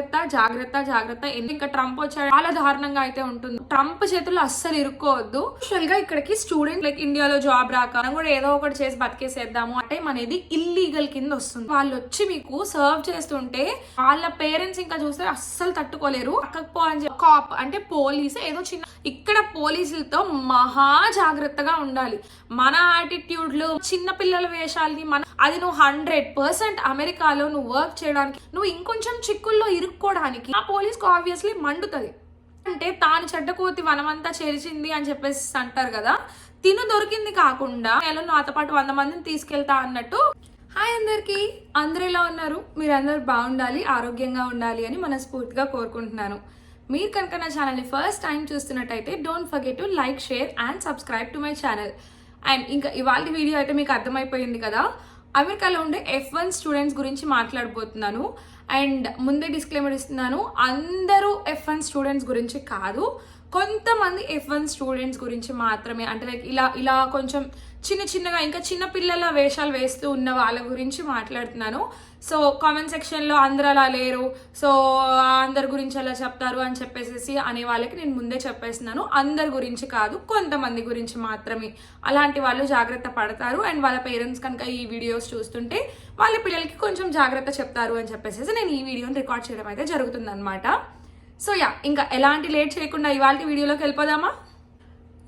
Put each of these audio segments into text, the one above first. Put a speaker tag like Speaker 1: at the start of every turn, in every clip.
Speaker 1: జాగ్రత్త జాగ్రత్త జాగ్రత్త. ఎందుకు ఇంకా ట్రంప్ వచ్చాడు? చాలా దారుణంగా అయితే ఉంటుంది. ట్రంప్ చేతుల్లో అస్సలు ఇరుక్కోవద్దు. యాక్చువల్గా ఇక్కడికి స్టూడెంట్ లైక్ ఇండియాలో జాబ్ రాక మనం కూడా ఏదో ఒకటి చేసి బతికేసేద్దాము అంటే అనేది ఇల్లీగల్ కింద వస్తుంది. వాళ్ళు వచ్చి మీకు సర్వ్ చేస్తుంటే వాళ్ళ పేరెంట్స్ ఇంకా చూస్తే అస్సలు తట్టుకోలేరు. పక్కకు అని చెప్పి కాప్ అంటే పోలీస్ ఏదో చిన్న ఇక్కడ పోలీసులతో మహా జాగ్రత్తగా ఉండాలి. మన యాటిట్యూడ్లు చిన్న పిల్లల వేషాలని మన అది నువ్వు హండ్రెడ్ పర్సెంట్ అమెరికాలో నువ్వు వర్క్ చేయడానికి నువ్వు ఇంకొంచెం చిక్కుల్లో ఇరుక్కోవడానికి ఆ పోలీస్కి ఆబ్వియస్లీ మండుతుంది. అంటే తాను చెడ్డకోతి వనమంతా చేర్చింది అని చెప్పేసి అంటారు కదా. తిను దొరికింది కాకుండా నేను నాతో పాటు వంద మందిని తీసుకెళ్తా అన్నట్టు. హాయ్ అందరికి. అందరు ఎలా ఉన్నారు? మీరు అందరు బాగుండాలి ఆరోగ్యంగా ఉండాలి అని మనస్ఫూర్తిగా కోరుకుంటున్నాను. మీరు కనుక నా ఛానల్ని ఫస్ట్ టైం చూస్తున్నట్టయితే don't forget to like share and subscribe to my channel. And ఇంకా ఇవాళ వీడియో అయితే మీకు అర్థమైపోయింది కదా. అమెరికాలో ఉండే ఎఫ్ వన్ స్టూడెంట్స్ గురించి మాట్లాడబోతున్నాను. అండ్ ముందే డిస్క్లైమర్ ఇస్తున్నాను అందరూ ఎఫ్ వన్ స్టూడెంట్స్ గురించి కాదు. కొంతమంది ఎఫ్ వన్ స్టూడెంట్స్ గురించి మాత్రమే అంటే లైక్ ఇలా ఇలా కొంచెం చిన్న చిన్నగా ఇంకా చిన్న పిల్లల వేషాలు వేస్తూ ఉన్న వాళ్ళ గురించి మాట్లాడుతున్నాను. సో కామెంట్ సెక్షన్లో అందరు అలా లేరు. సో అందరి గురించి అలా చెప్తారు అని చెప్పేసి అనే వాళ్ళకి నేను ముందే చెప్పేస్తున్నాను. అందరి గురించి కాదు కొంతమంది గురించి మాత్రమే. అలాంటి వాళ్ళు జాగ్రత్త పడతారు. అండ్ వాళ్ళ పేరెంట్స్ కనుక ఈ వీడియోస్ చూస్తుంటే వాళ్ళ పిల్లలకి కొంచెం జాగ్రత్త చెప్తారు అని చెప్పేసి నేను ఈ వీడియోని రికార్డ్ చేయడం అయితే జరుగుతుందన్నమాట. సో యా ఇంకా ఎలాంటి లేట్ చేయకుండా ఇవాళ వీడియోలోకి వెళ్ళిపోదామా?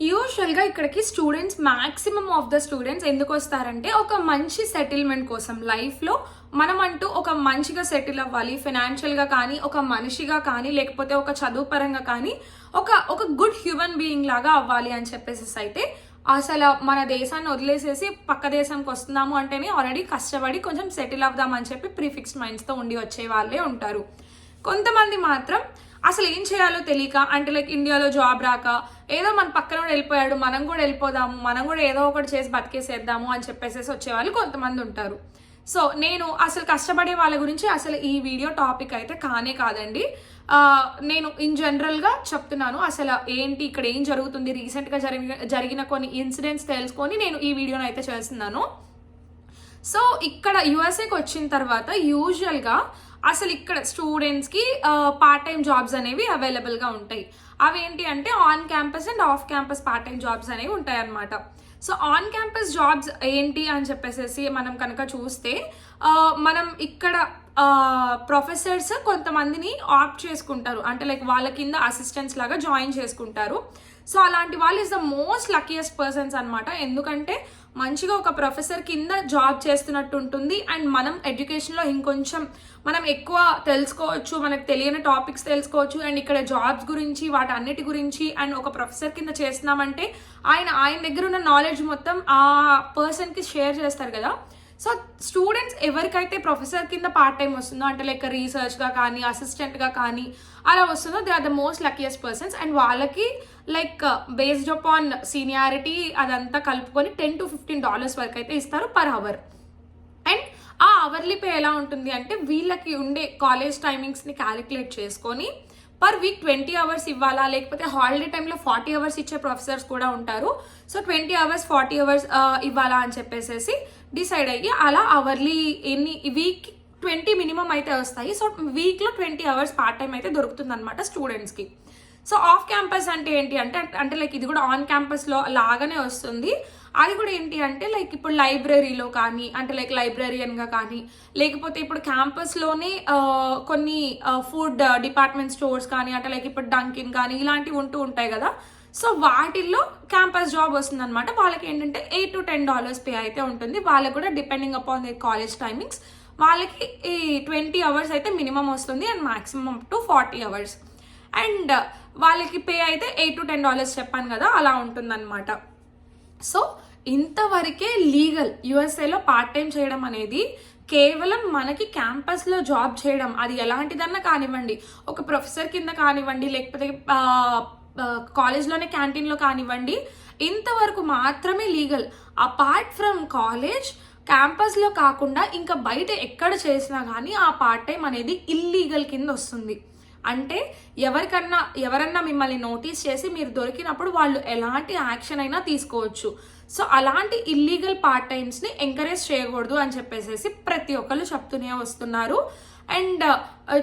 Speaker 1: యూజువల్గా ఇక్కడికి students maximum of the students ఎందుకు వస్తారంటే ఒక మంచి సెటిల్మెంట్ కోసం లైఫ్లో మనం అంటూ ఒక మంచిగా సెటిల్ అవ్వాలి ఫినాన్షియల్గా కానీ ఒక మనిషిగా కానీ లేకపోతే ఒక చదువు పరంగా కానీ ఒక ఒక గుడ్ హ్యూమన్ బీయింగ్ లాగా అవ్వాలి అని చెప్పేసి అయితే అసలు మన దేశాన్ని వదిలేసేసి పక్క దేశంకి వస్తున్నాము అంటేనే ఆల్రెడీ కష్టపడి కొంచెం సెటిల్ అవుదామని చెప్పి ప్రీఫిక్స్ మైండ్స్తో ఉండి వచ్చే వాళ్ళే ఉంటారు. కొంతమంది మాత్రం అసలు ఏం చేయాలో తెలియక అంటే లైక్ ఇండియాలో జాబ్ రాక ఏదో మన పక్కన కూడా వెళ్ళిపోయాడు మనం కూడా వెళ్ళిపోదాము మనం కూడా ఏదో ఒకటి చేసి బతికేసేద్దాము అని చెప్పేసేసి వచ్చేవాళ్ళు కొంతమంది ఉంటారు. సో నేను అసలు కష్టపడే వాళ్ళ గురించి అసలు ఈ వీడియో టాపిక్ అయితే కానే కాదండి. నేను ఇన్ జనరల్గా చెప్తున్నాను అసలు ఏంటి ఇక్కడ ఏం జరుగుతుంది రీసెంట్గా జరిగిన జరిగిన కొన్ని ఇన్సిడెంట్స్ తెలుసుకొని నేను ఈ వీడియోని అయితే చేస్తున్నాను. సో ఇక్కడ యుఎస్ఏకి వచ్చిన తర్వాత యూజువల్గా అసలు ఇక్కడ స్టూడెంట్స్కి పార్ట్ టైం జాబ్స్ అనేవి అవైలబుల్గా ఉంటాయి. అవి ఏంటి అంటే on campus and off campus part time jobs అనేవి ఉంటాయి అన్నమాట సో ఆన్ క్యాంపస్ జాబ్స్ ఏంటి అని చెప్పేసేసి మనం కనుక చూస్తే మనం ఇక్కడ ప్రొఫెసర్స్ కొంతమందిని ఆప్ట్ చేసుకుంటారు. అంటే లైక్ వాళ్ళ కింద అసిస్టెంట్స్ లాగా జాయిన్ చేసుకుంటారు. సో అలాంటి వాళ్ళు is the most luckiest persons అనమాట ఎందుకంటే మంచిగా ఒక ప్రొఫెసర్ కింద జాబ్ చేస్తున్నట్టు ఉంటుంది. అండ్ మనం ఎడ్యుకేషన్లో ఇంకొంచెం మనం ఎక్కువ తెలుసుకోవచ్చు మనకు తెలియని టాపిక్స్ తెలుసుకోవచ్చు. అండ్ ఇక్కడ జాబ్స్ గురించి వాటి అన్నిటి గురించి అండ్ ఒక ప్రొఫెసర్ కింద చేస్తున్నామంటే ఆయన ఆయన దగ్గర ఉన్న నాలెడ్జ్ మొత్తం ఆ పర్సన్కి షేర్ చేస్తారు కదా. సో స్టూడెంట్స్ ఎవరికైతే ప్రొఫెసర్ కింద పార్ట్ టైం వస్తుందో అంటే లైక్ రీసెర్చ్గా కానీ అసిస్టెంట్గా కానీ అలా వస్తుందో they are the most luckiest persons and వాళ్ళకి లైక్ బేస్డ్ అపాన్ సీనియారిటీ అదంతా కలుపుకొని టెన్ టు ఫిఫ్టీన్ డాలర్స్ వరకు అయితే ఇస్తారు పర్ అవర్ అండ్ ఆ అవర్లీ పే ఎలా ఉంటుంది అంటే వీళ్ళకి ఉండే కాలేజ్ టైమింగ్స్ని క్యాలిక్యులేట్ చేసుకొని పర్ వీక్ ట్వంటీ అవర్స్ ఇవ్వాలా? లేకపోతే హాలిడే టైంలో ఫార్టీ అవర్స్ ఇచ్చే ప్రొఫెసర్స్ కూడా ఉంటారు. So twenty hours forty hours ఇవ్వాలా అని చెప్పేసి డిసైడ్ అయ్యి అలా అవర్లీ ఎన్ని వీక్ ట్వంటీ మినిమం అయితే వస్తాయి. సో వీక్లో ట్వంటీ అవర్స్ పార్ట్ టైం అయితే దొరుకుతుంది అనమాట స్టూడెంట్స్కి. సో ఆఫ్ క్యాంపస్ అంటే ఏంటి అంటే అంటే లైక్ ఇది కూడా ఆన్ క్యాంపస్లో లాగానే వస్తుంది. అది కూడా ఏంటి అంటే లైక్ ఇప్పుడు లైబ్రరీలో కానీ అంటే లైక్ లైబ్రరియన్గా కానీ లేకపోతే ఇప్పుడు క్యాంపస్లోనే కొన్ని ఫుడ్ డిపార్ట్మెంట్ స్టోర్స్ కానీ అంటే లైక్ ఇప్పుడు డంకిన్ కానీ ఇలాంటివి ఉంటూ ఉంటాయి కదా. సో వాటిల్లో క్యాంపస్ జాబ్ వస్తుంది అనమాట వాళ్ళకి ఏంటంటే eight to ten dollars pay అయితే ఉంటుంది. వాళ్ళకి కూడా depending upon the college timings వాళ్ళకి ఈ ట్వంటీ అవర్స్ అయితే మినిమం వస్తుంది and maximum to forty hours and వాళ్ళకి పే అయితే ఎయిట్ టు టెన్ డాలర్స్ చెప్పాను కదా అలా ఉంటుందన్నమాట. సో ఇంతవరకే లీగల్ యుఎస్ఏలో పార్ట్ టైం చేయడం అనేది కేవలం మనకి క్యాంపస్లో జాబ్ చేయడం అది ఎలాంటిదన్నా కానివ్వండి ఒక ప్రొఫెసర్ కింద కానివ్వండి లేకపోతే కాలేజ్లోనే క్యాంటీన్లో కానివ్వండి ఇంతవరకు మాత్రమే లీగల్. అపార్ట్ ఫ్రమ్ కాలేజ్ క్యాంపస్లో కాకుండా ఇంకా బయట ఎక్కడ చేసినా కానీ ఆ పార్ట్ టైం అనేది ఇల్లీగల్ కింద వస్తుంది. అంటే ఎవరికన్నా ఎవరన్నా మిమ్మల్ని నోటీస్ చేసి మీరు దొరికినప్పుడు వాళ్ళు ఎలాంటి యాక్షన్ అయినా తీసుకోవచ్చు. సో అలాంటి ఇల్లీగల్ పార్ట్ టైమ్స్ని ఎంకరేజ్ చేయకూడదు అని చెప్పేసేసి ప్రతి ఒక్కళ్ళు చెప్తూనే వస్తున్నారు. అండ్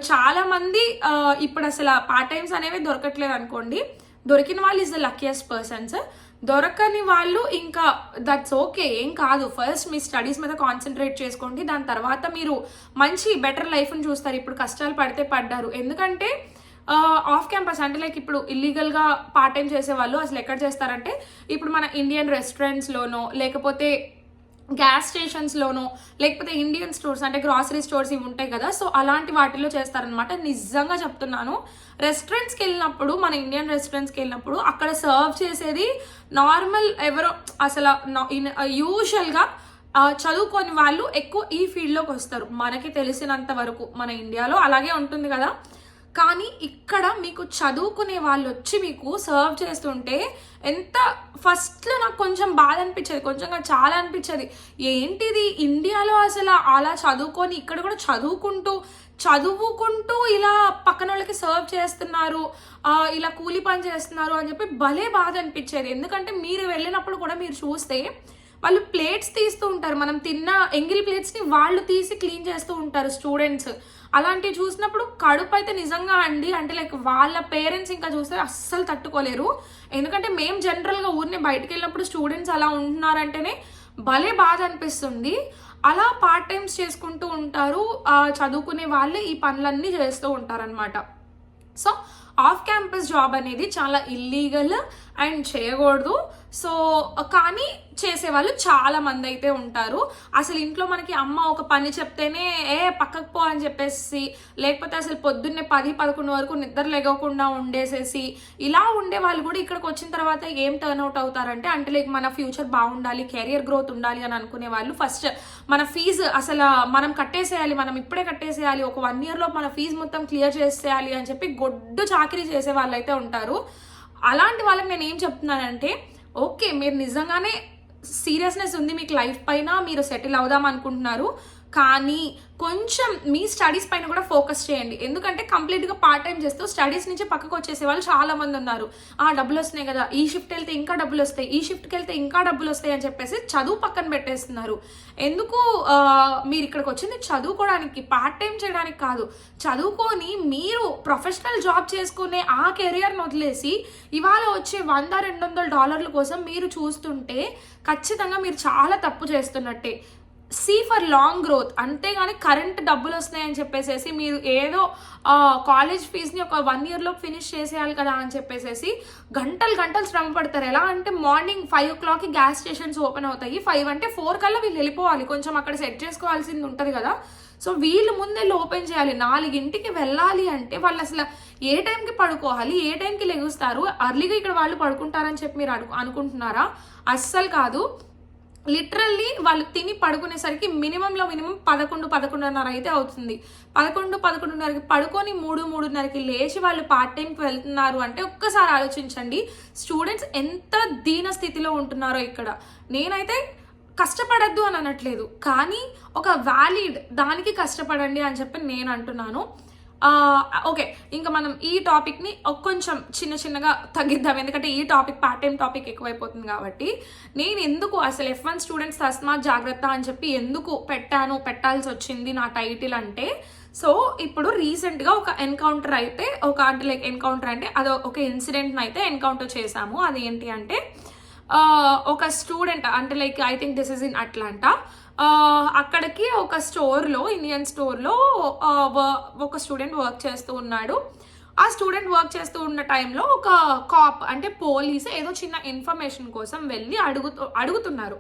Speaker 1: చాలా మంది ఇప్పుడు అసలు పార్ట్ టైమ్స్ అనేవి దొరకట్లేదు అనుకోండి. దొరికిన వాళ్ళు ఇస్ ద లక్కీయెస్ట్ పర్సన్స్ దొరకని వాళ్ళు ఇంకా దట్స్ ఓకే ఏం కాదు. ఫస్ట్ మీ స్టడీస్ మీద కాన్సన్ట్రేట్ చేసుకోండి. దాని తర్వాత మీరు మంచి బెటర్ లైఫ్ని చూస్తారు. ఇప్పుడు కష్టాలు పడితే పడ్డారు. ఎందుకంటే ఆఫ్ క్యాంపస్ అంటే లైక్ ఇప్పుడు ఇల్లీగల్గా పార్ట్ టైం చేసే వాళ్ళు అసలు ఎక్కడ చేస్తారంటే ఇప్పుడు మన ఇండియన్ రెస్టారెంట్స్లోనో లేకపోతే గ్యాస్ స్టేషన్స్లోనో లేకపోతే ఇండియన్ స్టోర్స్ అంటే గ్రాసరీ స్టోర్స్ ఇవి ఉంటాయి కదా సో అలాంటి వాటిల్లో చేస్తారనమాట నిజంగా చెప్తున్నాను రెస్టారెంట్స్కి వెళ్ళినప్పుడు మన ఇండియన్ రెస్టారెంట్స్కి వెళ్ళినప్పుడు అక్కడ సర్వ్ చేసేది నార్మల్ ఎవరో అసలు యూజువల్గా చదువుకొని వాళ్ళు ఎక్కువ ఈ ఫీల్డ్లోకి వస్తారు. మనకి తెలిసినంత వరకు మన ఇండియాలో అలాగే ఉంటుంది కదా. కానీ ఇక్కడ మీకు చదువుకునే వాళ్ళు వచ్చి మీకు సర్వ్ చేస్తుంటే ఎంత ఫస్ట్లో నాకు కొంచెం బాధ అనిపించేది కొంచెం చాలా అనిపించేది. ఏంటిది? ఇండియాలో అసలు అలా చదువుకొని ఇక్కడ కూడా చదువుకుంటూ చదువుకుంటూ ఇలా పక్కన వాళ్ళకి సర్వ్ చేస్తున్నారు ఇలా కూలి పని చేస్తున్నారు అని చెప్పి భలే బాధ అనిపించేది. ఎందుకంటే మీరు వెళ్ళినప్పుడు కూడా మీరు చూస్తే వాళ్ళు ప్లేట్స్ తీస్తూ ఉంటారు. మనం తిన్న ఎంగిల్ ప్లేట్స్ని వాళ్ళు తీసి క్లీన్ చేస్తూ ఉంటారు స్టూడెంట్స్ అలాంటివి చూసినప్పుడు కడుపు అయితే నిజంగా అండి. అంటే లైక్ వాళ్ళ పేరెంట్స్ ఇంకా చూస్తే అస్సలు తట్టుకోలేరు. ఎందుకంటే మేము జనరల్గా ఊరిని బయటకు వెళ్ళినప్పుడు స్టూడెంట్స్ అలా ఉంటున్నారంటేనే భలే బాధ అనిపిస్తుంది. అలా పార్ట్ టైమ్స్ చేసుకుంటూ ఉంటారు. చదువుకునే వాళ్ళే ఈ పనులన్నీ చేస్తూ ఉంటారనమాట సో ఆఫ్ క్యాంపస్ జాబ్ అనేది చాలా ఇల్లీగల్ అండ్ చేయకూడదు. సో కానీ చేసేవాళ్ళు చాలా మంది అయితే ఉంటారు. అసలు ఇంట్లో మనకి అమ్మ ఒక పని చెప్తేనే ఏ పక్కకు పో అని చెప్పేసి లేకపోతే అసలు పొద్దున్నే పది పదకొండు వరకు నిద్ర లేగకుండా ఉండేసేసి ఇలా ఉండే వాళ్ళు కూడా ఇక్కడికి వచ్చిన తర్వాత ఏం టర్న్అవుట్ అవుతారంటే అంటే లైక్ మన ఫ్యూచర్ బాగుండాలి కెరియర్ గ్రోత్ ఉండాలి అని అనుకునే వాళ్ళు ఫస్ట్ మన ఫీజు అసలు మనం కట్టేసేయాలి మనం ఇప్పుడే కట్టేసేయాలి ఒక వన్ ఇయర్లో మన ఫీజు మొత్తం క్లియర్ చేసేయాలి అని చెప్పి గొడ్డు చాకరీ చేసే వాళ్ళు అయితే ఉంటారు. అలాంటి వాళ్ళకి నేను ఏం చెప్తున్నానంటే ఓకే మీరు నిజంగానే సీరియస్నెస్ ఉంది మీకు లైఫ్ పైన మీరు సెటిల్ అవుదాం అనుకుంటున్నారు. కానీ కొంచెం మీ స్టడీస్ పైన కూడా ఫోకస్ చేయండి. ఎందుకంటే కంప్లీట్గా పార్ట్ టైం చేస్తూ స్టడీస్ నుంచి పక్కకు వచ్చేసే వాళ్ళు చాలా మంది ఉన్నారు. ఆ డబ్బులు వస్తున్నాయి కదా ఈ షిఫ్ట్ వెళ్తే ఇంకా డబ్బులు వస్తాయి ఈ షిఫ్ట్కి వెళ్తే ఇంకా డబ్బులు వస్తాయి అని చెప్పేసి చదువు పక్కన పెట్టేస్తున్నారు. ఎందుకు మీరు ఇక్కడికి వచ్చింది చదువుకోవడానికి పార్ట్ టైం చేయడానికి కాదు. చదువుకొని మీరు ప్రొఫెషనల్ జాబ్ చేసుకునే ఆ కెరియర్ని వదిలేసి ఇవాళ వచ్చే వంద రెండు వందల డాలర్ల కోసం మీరు చూస్తుంటే ఖచ్చితంగా మీరు చాలా తప్పు చేస్తున్నట్టే. సీ ఫర్ లాంగ్ గ్రోత్ అంతేగాని కరెంట్ డబ్బులు వస్తున్నాయని చెప్పేసేసి మీరు ఏదో కాలేజ్ ఫీజుని ఒక వన్ ఇయర్లో ఫినిష్ చేసేయాలి కదా అని చెప్పేసేసి గంటలు గంటలు శ్రమ పడతారు. ఎలా అంటే మార్నింగ్ ఫైవ్ ఓ క్లాక్కి గ్యాస్ స్టేషన్స్ ఓపెన్ అవుతాయి. ఫైవ్ అంటే ఫోర్ కల్లా వీళ్ళు వెళ్ళిపోవాలి. కొంచెం అక్కడ సెట్ చేసుకోవాల్సింది ఉంటుంది కదా. సో వీళ్ళు ముందే ఓపెన్ చేయాలి. నాలుగింటికి వెళ్ళాలి అంటే వాళ్ళు అసలు ఏ టైంకి పడుకోవాలి? ఏ టైంకి లెగుస్తారు? అర్లీగా ఇక్కడ వాళ్ళు పడుకుంటారని చెప్పి మీరు అనుకుంటున్నారా? అస్సలు కాదు. లిటరల్లీ వాళ్ళు తిని పడుకునేసరికి మినిమంలో మినిమం పదకొండు పదకొండున్నర అయితే అవుతుంది. పదకొండు పదకొండున్నరకి పడుకొని మూడు మూడున్నరకి లేచి వాళ్ళు పార్ట్ టైంకి వెళ్తున్నారు అంటే ఒక్కసారి ఆలోచించండి స్టూడెంట్స్ ఎంత దీన స్థితిలో ఉంటున్నారో ఇక్కడ. నేనైతే కష్టపడద్దు అని అనట్లేదు కానీ ఒక వ్యాలిడ్ దానికి కష్టపడండి అని చెప్పి నేను అంటున్నాను. ఓకే ఇంకా మనం ఈ టాపిక్ని కొంచెం చిన్న చిన్నగా తగ్గిద్దాం. ఎందుకంటే ఈ టాపిక్ పార్ట్ టైం టాపిక్ ఎక్కువైపోతుంది కాబట్టి. నేను ఎందుకు అసలు ఎఫ్ వన్ స్టూడెంట్స్ తస్మాత్ జాగ్రత్త అని చెప్పి ఎందుకు పెట్టాను పెట్టాల్సి వచ్చింది నా టైటిల్ అంటే. సో ఇప్పుడు రీసెంట్గా ఒక ఎన్కౌంటర్ అయితే ఒక అంటే లైక్ ఎన్కౌంటర్ అంటే అది ఒక ఇన్సిడెంట్ని అయితే ఎన్కౌంటర్ చేశాము. అది ఏంటి అంటే ఒక స్టూడెంట్ అంటే like I think this is in Atlanta అక్కడికి ఒక స్టోర్లో ఇండియన్ స్టోర్లో వ- ఒక స్టూడెంట్ వర్క్ చేస్తూ ఉన్నాడు. ఆ స్టూడెంట్ వర్క్ చేస్తూ ఉన్న టైంలో ఒక కాప్ అంటే పోలీస్ ఏదో చిన్న ఇన్ఫర్మేషన్ కోసం వెళ్ళి అడుగుతూ అడుగుతున్నారు.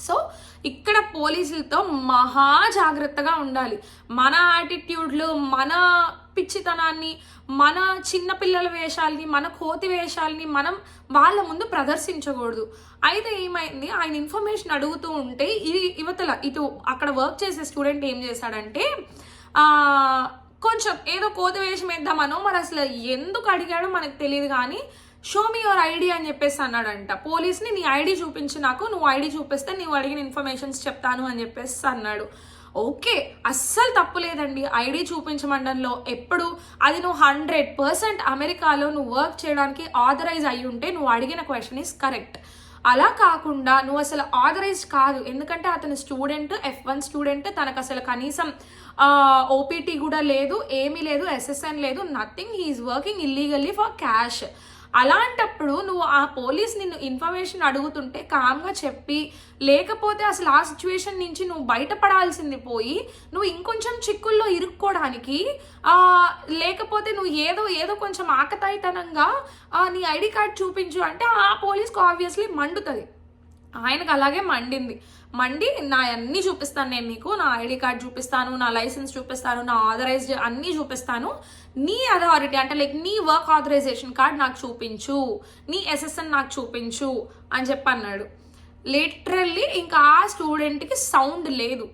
Speaker 1: సో ఇక్కడ పోలీసులతో మహా జాగ్రత్తగా ఉండాలి. మన యాటిట్యూడ్లు మన పిచ్చితనాన్ని మన చిన్నపిల్లల వేషాలని మన కోతి వేషాలని మనం వాళ్ళ ముందు ప్రదర్శించకూడదు. అయితే ఏమైంది? ఆయన ఇన్ఫర్మేషన్ అడుగుతూ ఉంటే ఈ యువతల ఇటు అక్కడ వర్క్ చేసే స్టూడెంట్ ఏం చేశాడంటే కొంచెం ఏదో కోతి వేషం వేద్దామనో మరి అసలు ఎందుకు అడిగాడో మనకు తెలియదు కానీ షో మీ యువర్ ఐడి అని చెప్పేసి అన్నాడంట. పోలీస్ని నీ ఐడి చూపించి నాకు నువ్వు ఐడి చూపిస్తే నువ్వు అడిగిన ఇన్ఫర్మేషన్స్ చెప్తాను అని చెప్పేసి అన్నాడు. ఓకే అస్సలు తప్పు లేదండి. ఐడి చూపించమండంలో ఎప్పుడు? అది నువ్వు హండ్రెడ్ పర్సెంట్ అమెరికాలో నువ్వు వర్క్ చేయడానికి ఆథరైజ్ అయి ఉంటే నువ్వు అడిగిన క్వశ్చన్ ఈస్ కరెక్ట్ అలా కాకుండా నువ్వు అసలు ఆథరైజ్డ్ కాదు. ఎందుకంటే అతను స్టూడెంట్ ఎఫ్ వన్ స్టూడెంట్ తనకు అసలు కనీసం ఓపీటీ కూడా లేదు ఏమీ లేదు ఎస్ఎస్ఎన్ లేదు nothing he is working illegally for cash అలాంటప్పుడు నువ్వు ఆ పోలీస్ నిన్ను ఇన్ఫర్మేషన్ అడుగుతుంటే కామ్గా చెప్పి లేకపోతే అసలు ఆ సిచ్యువేషన్ నుంచి నువ్వు బయటపడాల్సింది పోయి నువ్వు ఇంకొంచెం చిక్కుల్లో ఇరుక్కోవడానికి లేకపోతే నువ్వు ఏదో ఏదో కొంచెం ఆకతాయితనంగా నీ ఐడి కార్డ్ చూపించు అంటే ఆ పోలీస్కి ఆబ్వియస్లీ మండుతుంది. ఆయనకు అలాగే మండింది. మండి నా అన్నీ చూపిస్తాను నేను నీకు నా ఐడి కార్డ్ చూపిస్తాను నా లైసెన్స్ చూపిస్తాను నా ఆథరైజ్డ్ అన్నీ చూపిస్తాను. నీ అథారిటీ అంటే లైక్ నీ వర్క్ ఆథరైజేషన్ కార్డ్ నాకు చూపించు. నీ ఎస్ఎస్ఎన్ నాకు చూపించు అని చెప్పి అన్నాడు లిటరల్లీ ఇంకా ఆ స్టూడెంట్కి సౌండ్ లేదు.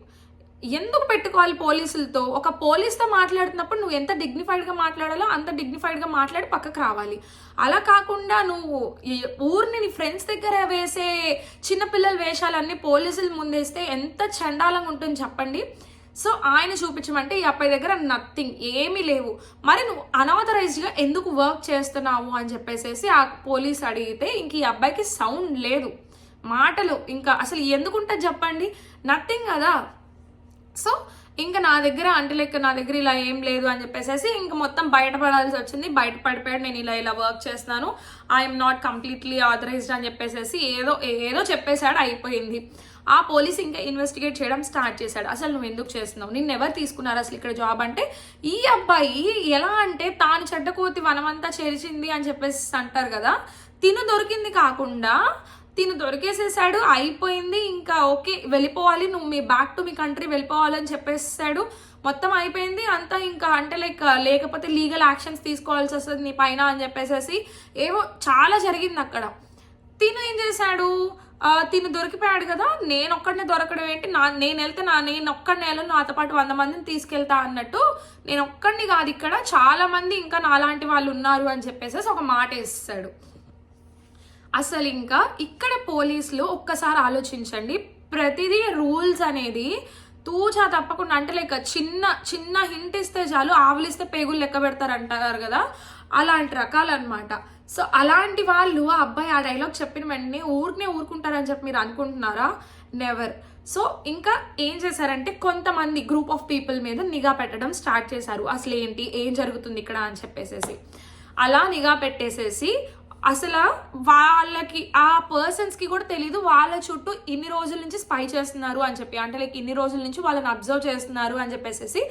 Speaker 1: ఎందుకు పెట్టుకోవాలి పోలీసులతో? ఒక పోలీస్తో మాట్లాడుతున్నప్పుడు నువ్వు ఎంత డిగ్నిఫైడ్గా మాట్లాడాలో అంత డిగ్నిఫైడ్గా మాట్లాడి పక్కకు రావాలి. అలా కాకుండా నువ్వు ఈ ఊరిని నీ ఫ్రెండ్స్ దగ్గర వేసే చిన్నపిల్లల వేషాలన్నీ పోలీసులు ముందేస్తే ఎంత చండాలంగా ఉంటుంది చెప్పండి. సో ఆయన చూపించమంటే ఈ అబ్బాయి దగ్గర నథింగ్ ఏమీ లేవు. మరి నువ్వు అనాథరైజ్డ్గా ఎందుకు వర్క్ చేస్తున్నావు అని చెప్పేసి ఆ పోలీస్ అడిగితే ఇంక ఈ అబ్బాయికి సౌండ్ లేదు. మాటలు ఇంకా అసలు ఎందుకుంటుంది చెప్పండి? నథింగ్ కదా. సో ఇంకా నా దగ్గర అంటే లెక్క నా దగ్గర ఇలా ఏం లేదు అని చెప్పేసి ఇంకా మొత్తం బయటపడాల్సి వచ్చింది. బయట పడిపోయాడు నేను ఇలా ఇలా వర్క్ చేస్తున్నాను. ఐఎమ్ నాట్ కంప్లీట్లీ ఆథరైజ్డ్ అని చెప్పేసి ఏదో ఏదో చెప్పేశాడు అయిపోయింది. ఆ పోలీస్ ఇంకా ఇన్వెస్టిగేట్ చేయడం స్టార్ట్ చేశాడు. అసలు నువ్వు ఎందుకు చేస్తున్నావు? నిన్ను ఎవరు తీసుకున్నారు అసలు ఇక్కడ జాబ్ అంటే? ఈ అబ్బాయి ఎలా అంటే తాను చెడ్డ కోతి వనమంతా చేర్చింది అని చెప్పేసి అంటారు కదా. తిను దొరికింది కాకుండా తిను దొరికేసేసాడు అయిపోయింది ఇంకా ఓకే వెళ్ళిపోవాలి నువ్వు మీ బ్యాక్ టు మీ కంట్రీ వెళ్ళిపోవాలని చెప్పేసాడు మొత్తం అయిపోయింది అంతా ఇంకా అంటే లైక్ లేకపోతే లీగల్ యాక్షన్స్ తీసుకోవాల్సి వస్తుంది నీ పైన అని చెప్పేసేసి. ఏవో చాలా జరిగింది అక్కడ. తిను ఏం చేశాడు? తిను దొరికిపోయాడు కదా నేను ఒక్కడిని దొరకడం ఏంటి? నా నేను వెళ్తే నా నేను ఒక్కడిని వెళ్ళను నాతో పాటు వంద మందిని తీసుకెళ్తా అన్నట్టు నేను ఒక్కడిని కాదు ఇక్కడ చాలా మంది ఇంకా నాలాంటి వాళ్ళు ఉన్నారు అని చెప్పేసి ఒక మాట వేస్తాడు అసలు ఇంకా ఇక్కడ పోలీసులు ఒక్కసారి ఆలోచించండి ప్రతిదీ రూల్స్ అనేది తూచా తప్పకుండా అంటే లైక్ చిన్న చిన్న హింట్ ఇస్తే చాలు ఆవులిస్తే పేగులు లెక్క పెడతారు అంటారు కదా అలాంటి రకాలన్నమాట. సో అలాంటి వాళ్ళు ఆ అబ్బాయి ఆ డైలాగ్ చెప్పిన వెంటనే ఊరికనే ఊరుకుంటారని చెప్పి మీరు అనుకుంటున్నారా? నెవర్ సో ఇంకా ఏం చేశారంటే కొంతమంది గ్రూప్ ఆఫ్ పీపుల్ మీద నిఘా పెట్టడం స్టార్ట్ చేశారు. అసలు ఏంటి? ఏం జరుగుతుంది ఇక్కడ అని చెప్పేసేసి. అలా నిఘా పెట్టేసేసి అసలు వాళ్ళకి ఆ పర్సన్స్కి కూడా తెలీదు వాళ్ళ చుట్టూ ఇన్ని రోజుల నుంచి స్పై చేస్తున్నారు అని చెప్పి. అంటే లైక్ ఇన్ని రోజుల నుంచి వాళ్ళని అబ్జర్వ్ చేస్తున్నారు అని చెప్పేసి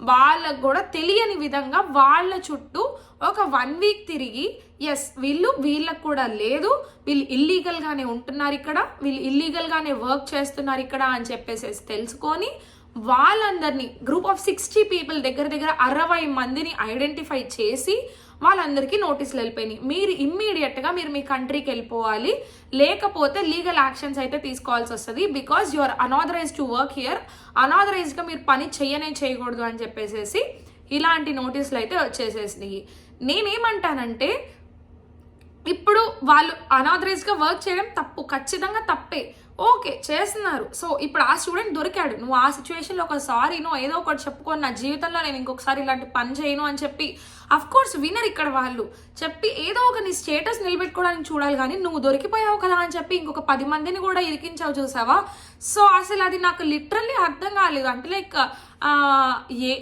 Speaker 1: వాళ్ళకు కూడా తెలియని విధంగా వాళ్ళ చుట్టూ ఒక వన్ వీక్ తిరిగి ఎస్ వీళ్ళు వీళ్ళకు కూడా లేదు వీళ్ళు ఇల్లీగల్గానే ఉంటున్నారు ఇక్కడ వీళ్ళు ఇల్లీగల్గానే వర్క్ చేస్తున్నారు ఇక్కడ అని చెప్పేసి తెలుసుకొని వాళ్ళందరినీ గ్రూప్ ఆఫ్ సిక్స్టీ పీపుల్ దగ్గర దగ్గర అరవై మందిని ఐడెంటిఫై చేసి వాళ్ళందరికీ నోటీసులు వెళ్ళిపోయినాయి. మీరు ఇమ్మీడియట్గా మీరు మీ కంట్రీకి వెళ్ళిపోవాలి. లేకపోతే లీగల్ యాక్షన్స్ అయితే తీసుకోవాల్సి వస్తుంది. Because you are unauthorised to work here అనాథరైజ్గా మీరు పని చేయనే చేయకూడదు అని చెప్పేసేసి ఇలాంటి నోటీసులు అయితే వచ్చేసేసినాయి. నేనేమంటానంటే ఇప్పుడు వాళ్ళు అనాథరైజ్గా వర్క్ చేయడం తప్పు ఖచ్చితంగా తప్పే. ఓకే చేస్తున్నారు. సో ఇప్పుడు ఆ స్టూడెంట్ దొరికాడు. నువ్వు ఆ సిచ్యువేషన్లో ఒక నువ్వు ఏదో ఒకటి చెప్పుకొని నా జీవితంలో నేను ఇంకొకసారి ఇలాంటి పని చేయను అని చెప్పి అఫ్ కోర్స్ వినర్ ఇక్కడ వాళ్ళు. చెప్పి ఏదో ఒక నీ స్టేటస్ నిలబెట్టుకోవడానికి చూడాలి కానీ నువ్వు దొరికిపోయావు కదా అని చెప్పి ఇంకొక పది మందిని కూడా ఇరికించావు చూసావా? సో అసలు అది నాకు లిటరల్లీ అర్థం కాలేదు. అంటే లైక్ ఏ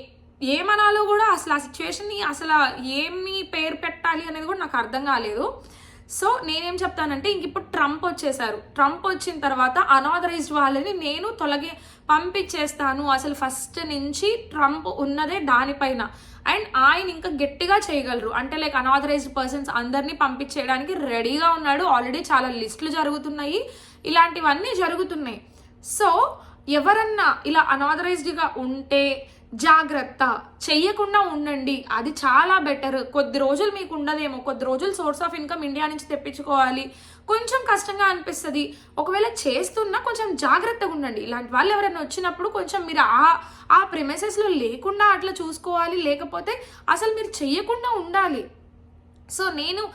Speaker 1: ఏమనాలో కూడా అసలు ఆ సిచ్యువేషన్ని అసలు ఏమి పేరు పెట్టాలి అనేది కూడా నాకు అర్థం కాలేదు. సో నేనేం చెప్తానంటే ఇంక ఇప్పుడు ట్రంప్ వచ్చేసారు. ట్రంప్ వచ్చిన తర్వాత అనాథరైజ్డ్ వాళ్ళని నేను తొలగి పంపించేస్తాను. అసలు ఫస్ట్ నుంచి ట్రంప్ ఉన్నదే దానిపైన. అండ్ ఆయన ఇంకా గట్టిగా చేయగలరు. అంటే లైక్ అనాథరైజ్డ్ పర్సన్స్ అందరినీ పంపించేయడానికి రెడీగా ఉన్నాడు. ఆల్రెడీ చాలా లిస్టులు జరుగుతున్నాయి. ఇలాంటివన్నీ జరుగుతున్నాయి. సో ఎవరన్నా ఇలా అనాథరైజ్డ్గా ఉంటే జాగ్రత్త. చెయ్యకుండా ఉండండి. అది చాలా బెటర్ కొద్ది రోజులు మీకు ఉండదేమో. కొద్ది రోజులు సోర్స్ ఆఫ్ ఇన్కమ్ ఇండియా నుంచి తెప్పించుకోవాలి. కొంచెం కష్టంగా అనిపిస్తుంది. ఒకవేళ చేస్తున్నా కొంచెం జాగ్రత్తగా ఉండండి. ఇలాంటి వాళ్ళు ఎవరైనా వచ్చినప్పుడు కొంచెం మీరు ఆ ఆ ప్రిమెసెస్లో లేకుండా అట్లా చూసుకోవాలి. లేకపోతే అసలు మీరు చెయ్యకుండా ఉండాలి. సో నేను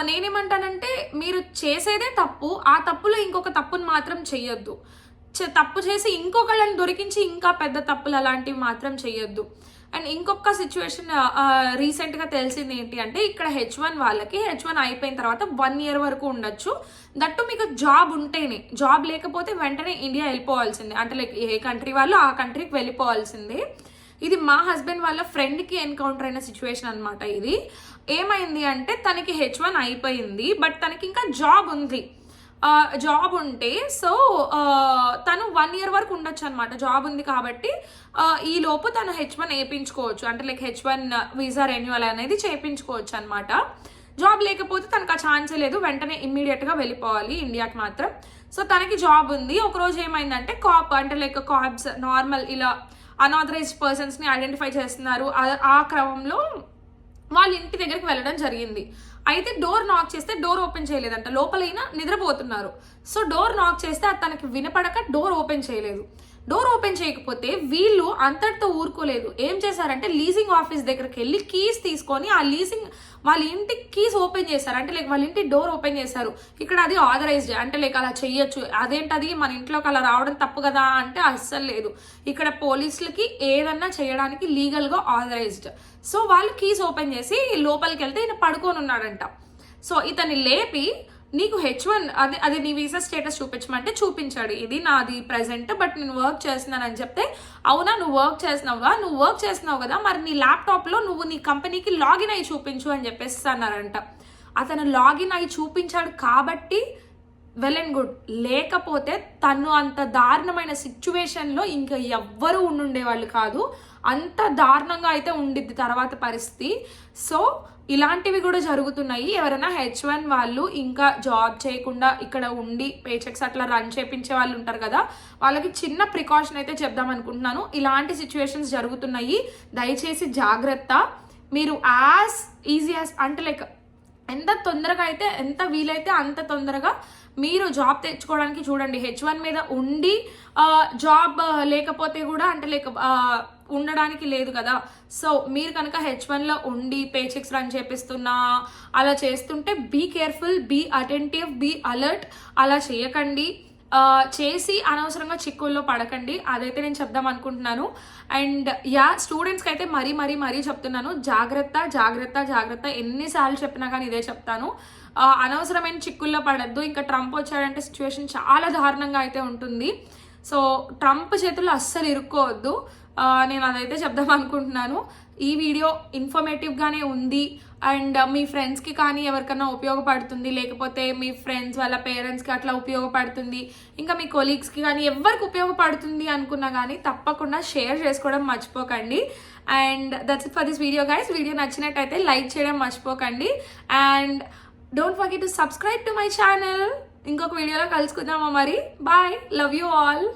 Speaker 1: నేనేమంటానంటే మీరు చేసేదే తప్పు. ఆ తప్పులో ఇంకొక తప్పును మాత్రం చెయ్యొద్దు. తప్పు చేసి ఇంకొకళ్ళని దొరికించి ఇంకా పెద్ద తప్పులు అలాంటివి మాత్రం చేయొద్దు. అండ్ ఇంకొక సిచ్యువేషన్ రీసెంట్గా తెలిసింది ఏంటి అంటే ఇక్కడ హెచ్ వన్ వాళ్ళకి హెచ్ వన్ అయిపోయిన తర్వాత వన్ ఇయర్ వరకు ఉండొచ్చు. దట్టు మీకు జాబ్ ఉంటేనే జాబ్ లేకపోతే వెంటనే ఇండియా వెళ్ళిపోవాల్సిందే. అంటే లైక్ ఏ కంట్రీ వాళ్ళు ఆ కంట్రీకి వెళ్ళిపోవాల్సిందే. ఇది మా హస్బెండ్ వాళ్ళ ఫ్రెండ్కి ఎన్కౌంటర్ అయిన సిచ్యువేషన్ అనమాట ఇది. ఏమైంది అంటే తనకి హెచ్ వన్ అయిపోయింది బట్ తనకి ఇంకా జాబ్ ఉంది. జాబ్ ఉంటే సో తను వన్ ఇయర్ వరకు ఉండొచ్చు అనమాట జాబ్ ఉంది కాబట్టి ఈ లోపు తను హెచ్ వన్ వేయించుకోవచ్చు అంటే like H one visa renewal అనేది చేయించుకోవచ్చు అనమాట జాబ్ లేకపోతే తనకు ఆ ఛాన్సే లేదు. వెంటనే ఇమ్మీడియట్గా వెళ్ళిపోవాలి ఇండియాకి మాత్రం. సో తనకి జాబ్ ఉంది. ఒకరోజు ఏమైందంటే కాప్ అంటే లైక్ కాప్స్ నార్మల్ ఇలా అనాథరైజ్డ్ పర్సన్స్ని ఐడెంటిఫై చేస్తున్నారు. ఆ- ఆ క్రమంలో వాళ్ళ ఇంటి దగ్గరికి వెళ్ళడం జరిగింది. అయితే డోర్ నాక్ చేస్తే డోర్ ఓపెన్ చేయలేదంట. లోపలైనా నిద్రపోతున్నారు. సో డోర్ నాక్ చేస్తే అది తనకి వినపడక డోర్ ఓపెన్ చేయలేదు. డోర్ ఓపెన్ చేయకపోతే వీళ్ళు అంతటితో ఊరుకోలేదు. ఏం చేశారంటే లీజింగ్ ఆఫీస్ దగ్గరికి వెళ్ళి కీస్ తీసుకొని ఆ లీజింగ్ వాళ్ళ ఇంటి కీస్ ఓపెన్ చేశారు. అంటే లైక్ వాళ్ళ ఇంటి డోర్ ఓపెన్ చేశారు. ఇక్కడ అది ఆథరైజ్డ్ అంటే లైక్ అలా చెయ్యొచ్చు అదేంటది? మన ఇంట్లోకి అలా రావడం తప్పు కదా అంటే అస్సలు లేదు. ఇక్కడ పోలీసులకి ఏదన్నా చేయడానికి లీగల్గా ఆథరైజ్డ్ సో వాళ్ళు కీస్ ఓపెన్ చేసి లోపలికి వెళ్తే ఈయన పడుకొని ఉన్నాడంట సో ఇతన్ని లేపి నీకు హెచ్ వన్ అదే అది నీ వీసా స్టేటస్ చూపించమంటే చూపించాడు. ఇది నాది ప్రజెంట్ బట్ నేను వర్క్ చేస్తున్నానని చెప్తే అవునా నువ్వు వర్క్ చేస్తున్నావుగా? నువ్వు వర్క్ చేస్తున్నావు కదా మరి నీ ల్యాప్టాప్లో నువ్వు నీ కంపెనీకి లాగిన్ అయ్యి చూపించు అని చెప్పేసి అన్నారంట. అతను లాగిన్ అయ్యి చూపించాడు కాబట్టి వెల్ అండ్ గుడ్ లేకపోతే తను అంత దారుణమైన సిచ్యువేషన్లో ఇంకా ఎవ్వరూ ఉండుండేవాళ్ళు కాదు. అంత దారుణంగా అయితే ఉండిద్ది తర్వాత పరిస్థితి. సో ఇలాంటివి కూడా జరుగుతున్నాయి. ఎవరైనా హెచ్ వన్ వాళ్ళు ఇంకా జాబ్ చేయకుండా ఇక్కడ ఉండి పేచెక్స్ అట్లా రన్ చేపించే వాళ్ళు ఉంటారు కదా వాళ్ళకి చిన్న ప్రికాషన్ అయితే చెప్దాం అనుకుంటున్నాను. ఇలాంటి సిచ్యువేషన్స్ జరుగుతున్నాయి. దయచేసి జాగ్రత్త. మీరు యాజ్ ఈజీ యాజ్ అంటే లైక్ ఎంత తొందరగా అయితే ఎంత వీలైతే అంత తొందరగా మీరు జాబ్ తెచ్చుకోవడానికి చూడండి. హెచ్ వన్ మీద ఉండి జాబ్ లేకపోతే కూడా అంటే లైక్ ఉండడానికి లేదు కదా. సో మీరు కనుక హెచ్ వన్లో ఉండి పేచెక్స్ రన్ చేపిస్తున్నా అలా చేస్తుంటే be careful be attentive be alert అలా చేయకండి. చేసి అనవసరంగా చిక్కుల్లో పడకండి. అదైతే నేను చెప్దాం అనుకుంటున్నాను. అండ్ యా స్టూడెంట్స్కి అయితే మరీ మరీ మరీ చెప్తున్నాను. జాగ్రత్త జాగ్రత్త జాగ్రత్త. ఎన్నిసార్లు చెప్పినా కానీ ఇదే చెప్తాను. అనవసరమైన చిక్కుల్లో పడద్దు. ఇంకా ట్రంప్ వచ్చాడంటే సిచ్యువేషన్ చాలా దారుణంగా అయితే ఉంటుంది. సో ట్రంప్ చేతుల్లో అస్సలు ఇరుక్కోవద్దు. నేను అదైతే చెప్దాం అనుకుంటున్నాను. ఈ వీడియో ఇన్ఫర్మేటివ్గానే ఉంది. అండ్ మీ ఫ్రెండ్స్కి కానీ ఎవరికైనా ఉపయోగపడుతుంది. లేకపోతే మీ ఫ్రెండ్స్ వాళ్ళ పేరెంట్స్కి అట్లా ఉపయోగపడుతుంది. ఇంకా మీ కొలీగ్స్కి కానీ ఎవరికి ఉపయోగపడుతుంది అనుకున్నా కానీ తప్పకుండా షేర్ చేసుకోవడం మర్చిపోకండి. And that's it for this video guys video నచ్చినట్టయితే లైక్ చేయడం మర్చిపోకండి. And don't forget to subscribe to my channel ఇంకొక వీడియోలో కలుసుకుందామా మరి? Bye love you all